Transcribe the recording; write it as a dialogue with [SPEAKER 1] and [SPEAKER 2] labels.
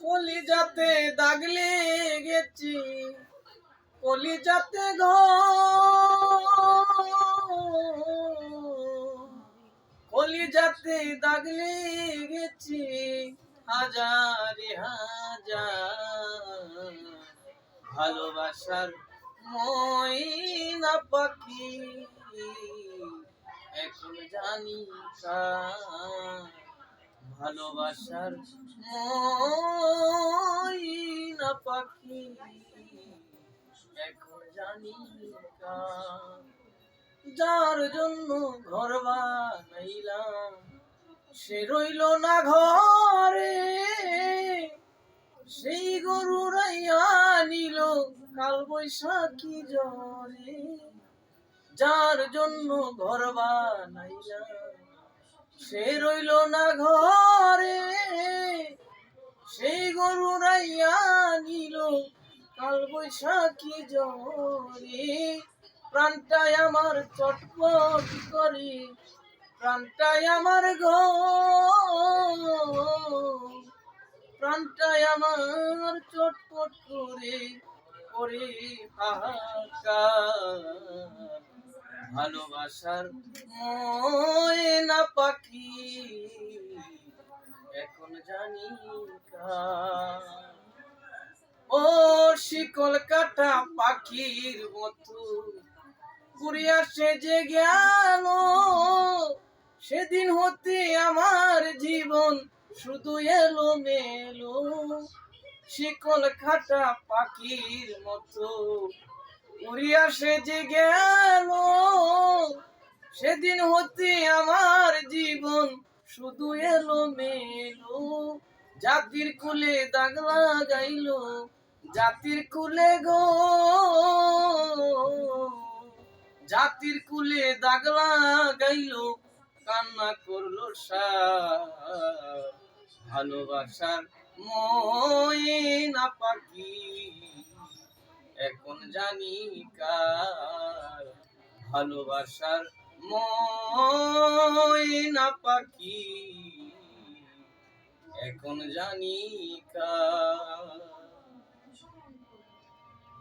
[SPEAKER 1] কলিজাতে দাগলে গেছি কলিজাতে ঘ কলিজাতে দাগলে গেছি হাজারে হাজার ভালোবাসার ময়না পাখি, এখন জানি কার ভালোবাসার ময়না পাখি। এখন জানি যার জন্য ঘর বানাইলাম সে রইল না ঘরে। সেই গরু রাইয়া নিল কাল বৈশাখী জরে যার জন্য ঘর বানাইলাম সে রইল না ঘরে, সেই গরু রাইয়া নিল কাল বৈশাখী জরে প্রাণটাই আমার চটপট করে, প্রাণটাই আমার গো আমার চটপট করে করে ভালোবাসার ময়না ও শিকল কাটা পাখির মতো। ঘুরিয়া সে যে গেল, সেদিন হতে আমার জীবন শুধু এলো মেলো শিকল খাটা পাখির মতো। উড়িয়া সে যে গেল, সেদিন হতে আমার জীবন শুধু এলো মেলো জাতির কুলে দাগ লাগাইল, জাতির কুলে গো। জাতির কুলে দাগ লাগাইল, কান্না করল সার। ভালোবাসার ময়না পাখি, এখন জানি কার। ভালোবাসার ময়না পাখি। এখন জানি কার